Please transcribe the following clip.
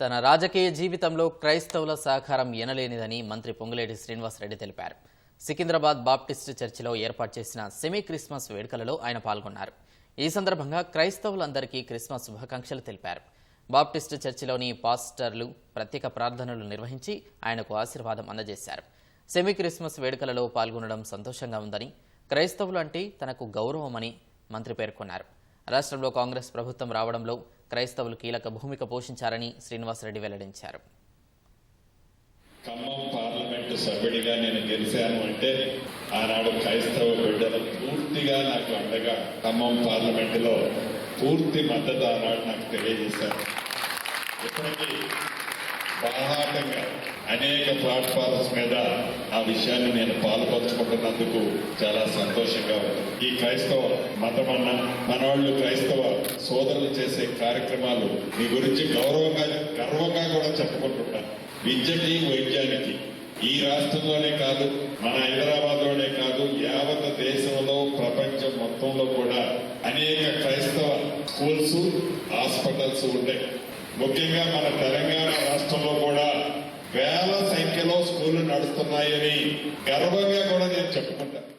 తన రాజకీయ జీవితంలో క్రైస్తవుల సహకారం ఎనలేనిదని మంత్రి పొంగులేటి శ్రీనివాసరెడ్డి తెలిపారు. సికింద్రాబాద్ బాప్టిస్ట్ చర్చిలో ఏర్పాటు చేసిన సెమీ క్రిస్మస్ వేడుకలలో ఆయన పాల్గొన్నారు. ఈ సందర్భంగా క్రైస్తవులందరికీ క్రిస్మస్ శుభాకాంక్షలు తెలిపారు. బాప్టిస్ట్ చర్చిలోని పాస్టర్లు ప్రత్యేక ప్రార్థనలు నిర్వహించి ఆయనకు ఆశీర్వాదం అందజేశారు. సెమీ క్రిస్మస్ వేడుకలలో పాల్గొనడం సంతోషంగా ఉందని క్రైస్తవులు అంటే తనకు గౌరవమని మంత్రి పేర్కొన్నారు. రాష్ట్రంలో కాంగ్రెస్ ప్రభుత్వం రావడంలో క్రైస్తవులు కీలక భూమిక పోషించారని శ్రీనివాసరెడ్డి వెల్లడించారు. ఖమ్మం పార్లమెంట్ సభ్యుడిగా నేను గెలిచాను అంటే ఆనాడు క్రైస్తవ బిడ్డలు పూర్తిగా నాకు అండగా ఖమ్మం పార్లమెంటులో పూర్తి మద్దతు ఆనాడు నాకు తెలియజేశారు. ఇప్పటికీ బాహాటంగా అనేక ప్లాట్ఫామ్స్ మీద ఆ విషయాన్ని నేను పాల్పంచుకుంటున్నందుకు చాలా సంతోషంగా ఉంది. ఈ క్రైస్తవ మతమన్న మనవాళ్ళు క్రైస్తవ సోదరులు చేసే కార్యక్రమాలు మీ గురించి గౌరవంగా గర్వంగా కూడా చెప్పుకుంటుంటాను విద్యకి వైద్యానికి. ఈ రాష్ట్రంలోనే కాదు మన హైదరాబాద్లోనే కాదు యావత్ దేశంలో ప్రపంచం మొత్తంలో కూడా అనేక క్రైస్తవ స్కూల్స్ హాస్పిటల్స్ ఉన్నాయి ముఖ్యంగా మన తెలంగాణ రాష్ట్రంలో కూడా వేల సంఖ్యలో స్కూళ్ళు నడుస్తున్నాయని గర్వంగా కూడా నేను చెప్పుకుంటాను